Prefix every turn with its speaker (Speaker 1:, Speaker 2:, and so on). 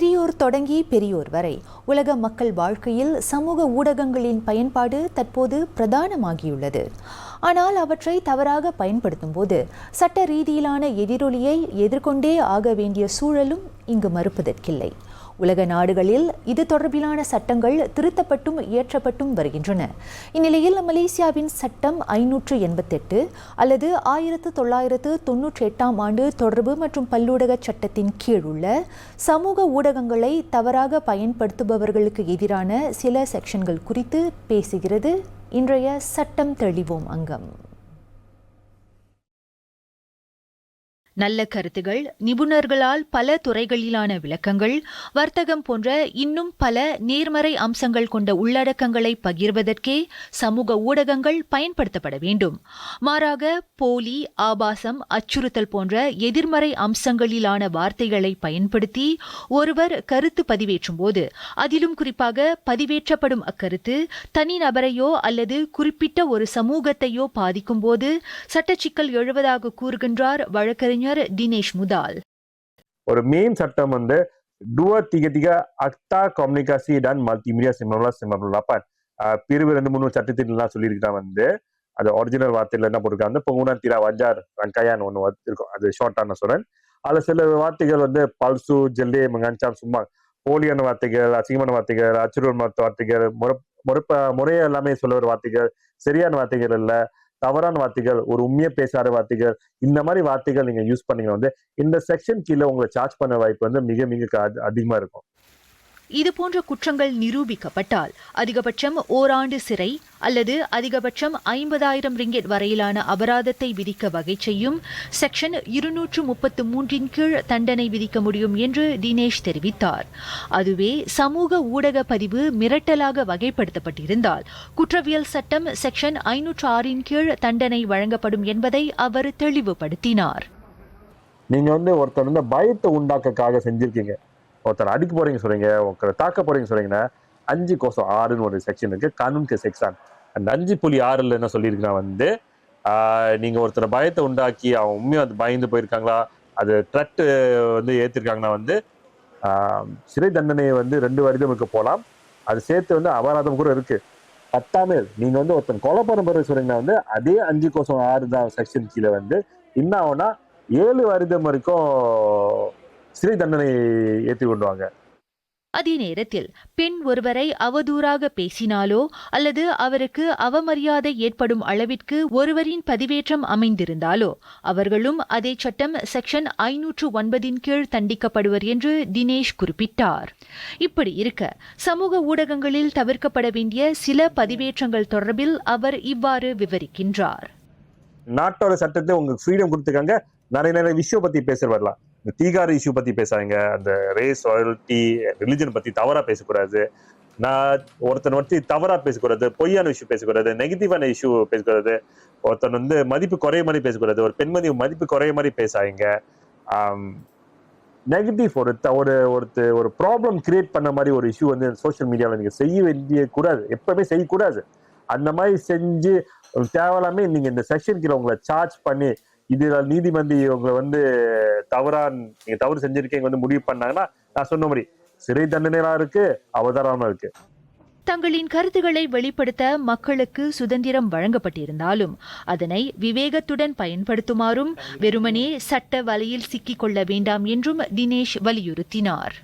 Speaker 1: சிறியோர் தொடங்கி பெரியோர் வரை உலக மக்கள் வாழ்க்கையில் சமூக ஊடகங்களின் பயன்பாடு தற்போது பிரதானமாகியுள்ளது. ஆனால் அவற்றை தவறாக பயன்படுத்தும் போது சட்ட ரீதியிலான எதிரொலியை எதிர்கொண்டே ஆக வேண்டிய சூழலும் இங்கு மறுப்பதற்கில்லை. உலக நாடுகளில் இது தொடர்பிலான சட்டங்கள் திருத்தப்பட்டும் இயற்றப்பட்டும் வருகின்றன. இந்நிலையில் மலேசியாவின் சட்டம் ஐநூற்று எண்பத்தெட்டு அல்லது ஆயிரத்து தொள்ளாயிரத்து தொன்னூற்றி எட்டாம் ஆண்டு தொடர்பு மற்றும் பல்லூடக சட்டத்தின் கீழ் உள்ள சமூக ஊடகங்களை தவறாக பயன்படுத்துபவர்களுக்கு எதிரான சில செக்ஷன்கள் குறித்து பேசுகிறது இன்றைய சட்டம் தெளிவோம் அங்கம். நல்ல கருத்துகள் நிபுணர்களால் பல துறைகளிலான விளக்கங்கள் வர்த்தகம் போன்ற இன்னும் பல நேர்மறை அம்சங்கள் கொண்ட உள்ளடக்கங்களை பகிர்வதற்கே சமூக ஊடகங்கள் பயன்படுத்தப்பட வேண்டும். மாறாக போலி ஆபாசம் அச்சுறுத்தல் போன்ற எதிர்மறை அம்சங்களிலான வார்த்தைகளை பயன்படுத்தி ஒருவர் கருத்து பதிவேற்றும் போது அதிலும் குறிப்பாக பதிவேற்றப்படும் அக்கருத்து தனிநபரையோ அல்லது குறிப்பிட்ட ஒரு சமூகத்தையோ பாதிக்கும் போது சட்டச்சிக்கல் எழுவதாக கூறுகின்றார் வழக்கறிஞர் தினேஷ் முதால்
Speaker 2: ஒரு மெயின் சட்டம் வந்து dua tiga tiga Akta Komunikasi dan Multimedia 1998 ஆஹ் பிரிவு ரெண்டு மூணு சட்டத்தில் சொல்லியிருக்கிறான் வந்து. அது ஒரிஜினல் வார்த்தையில என்ன போட்டிருக்காங்க? வந்து பொங்குனா திரா வஞ்சார் ரங்கையான்னு ஒன்று இருக்கும் அது ஷார்ட்டான சொல்றேன் அதுல சில வார்த்தைகள் வந்து பல்சு ஜெல்லே மங்காஞ்சாம் சும்மா போலியான வார்த்தைகள் அசிங்கமான வார்த்தைகள் அச்சுறுவல் வார்த்தைகள் முறை முறைப்ப முறைய எல்லாமே சொல்லுற வார்த்தைகள் சரியான வார்த்தைகள் இல்ல. தவறான வார்த்தைகள் ஒரு உண்மையை பேசாத வார்த்தைகள் இந்த மாதிரி வார்த்தைகள் நீங்க யூஸ் பண்ணீங்கன்னா வந்து இந்த செக்ஷன் கீழே உங்களை சார்ஜ் பண்ண வாய்ப்பு வந்து மிக மிக அதிகமா இருக்கும்.
Speaker 1: இதுபோன்ற குற்றங்கள் நிரூபிக்கப்பட்டால் அதிகபட்சம் ஓராண்டு சிறை அல்லது அதிகபட்சம் ஐம்பதாயிரம் ரிங்கெட் வரையிலான அபராதத்தை விதிக்க வகை செய்யும் செக்ஷன் இருநூற்று முப்பத்து மூன்றின் கீழ் தண்டனை விதிக்க முடியும் என்று தினேஷ் தெரிவித்தார். அதுவே சமூக ஊடக பதிவு மிரட்டலாக வகைப்படுத்தப்பட்டிருந்தால் குற்றவியல் சட்டம் செக்ஷன் ஐநூற்று ஆறின் கீழ் தண்டனை வழங்கப்படும் என்பதை அவர் தெளிவுபடுத்தினார்.
Speaker 2: நீங்க வந்து ஒருத்தர் வந்து பயத்தை உண்டாக்கக்காக செஞ்சிருக்கீங்க. ஒருத்தர் அடிக்க போறீங்க சொல்றீங்க ஒருத்தர் தாக்க போறீங்க சொல்றீங்கன்னா அஞ்சு கோசம் ஆறுன்னு ஒரு செக்ஷன் இருக்கு. கானூன்கு செக்ஷன் அந்த அஞ்சு புள்ளி ஆறுல என்ன சொல்லியிருக்குன்னா வந்து நீங்க ஒருத்தர் பயத்தை உண்டாக்கி அவன் உண்மையா அது பயந்து போயிருக்காங்களா அது ட்ரட்டு வந்து ஏத்திருக்காங்கன்னா வந்து சிறை தண்டனையை வந்து ரெண்டு வரிதமுக்கு போகலாம் அது சேர்த்து வந்து அபராதம் கூட இருக்கு. பத்தாமல் நீங்க வந்து ஒருத்தன் கொலை பண்ண பிறகு சொல்றீங்கன்னா வந்து அதே அஞ்சு கோசம் ஆறு தான் செக்ஷன் கீழே வந்து என்ன ஆகும்னா ஏழு வருடம் வரைக்கும் சிறை தண்டனை ஏற்றி கொண்டுவாங்க
Speaker 1: அதே நேரத்தில் பெண் ஒருவரை அவதூறாக பேசினாலோ அல்லது அவருக்கு அவமரியாதை ஏற்படும் அளவிற்கு ஒருவரின் பதிவேற்றம் அமைந்திருந்தாலோ அவர்களும் அதே சட்டம் செக்ஷன் ஐநூற்று ஒன்பதின் கீழ் தண்டிக்கப்படுவர் என்று தினேஷ் குறிப்பிட்டார். இப்படி இருக்க சமூக ஊடகங்களில் தவிர்க்கப்பட வேண்டிய சில பதிவேற்றங்கள் தொடர்பில் அவர் இவ்வாறு விவரிக்கின்றார்.
Speaker 2: நாட்டோட சட்டத்தை உங்களுக்கு ஃப்ரீடம் கொடுத்துருக்காங்க. நிறைய நிறைய விஷயம் பத்தி பேச வரலாம் இந்த தீகார இஷ்யூ பத்தி பேசாதீங்க. அந்த ரேஸ் ராயல்ட்டி ரிலிஜன் பத்தி தவறா பேசக்கூடாது. நான் ஒருத்தன் வந்து தவறா பேசக்கூடாது பொய்யான இஷ்யூ பேசக்கூடாது நெகட்டிவான இஷ்யூ பேசக்கூடாது. ஒருத்தன் வந்து மதிப்பு குறைய மாதிரி பேசக்கூடாது ஒரு பெண்மதி மதிப்பு குறைய மாதிரி பேசாதீங்க. நெகட்டிவ் ஒரு த- ஒரு ஒருத்த ஒரு ப்ராப்ளம் கிரியேட் பண்ண மாதிரி ஒரு இஷ்யூ வந்து சோஷியல் மீடியாவில் நீங்கள் செய்ய வேண்டிய கூடாது. எப்பவுமே செய்யக்கூடாது. அந்த மாதிரி செஞ்சு தேவையில்லாமே நீங்கள் இந்த செக்ஷன் கீழே உங்களை சார்ஜ் பண்ணி இதுல நீதிமன்றி இவங்க வந்து தவறான் நீங்க தவறு செஞ்சிருக்கீங்க வந்து முடிவு பண்ணாங்கன்னா நான் சொன்ன மாதிரி சிறை தண்டனைலாம் இருக்கு அவதாரமா இருக்கு.
Speaker 1: தங்களின் கருத்துக்களை வெளிப்படுத்த மக்களுக்கு சுதந்திரம் வழங்கப்பட்டிருந்தாலும் அதனை விவேகத்துடன் பயன்படுத்துமாறும் வெறுமனே சட்ட வலையில் சிக்கிக் கொள்ள வேண்டாம் என்றும் தினேஷ் வலியுறுத்தினார்.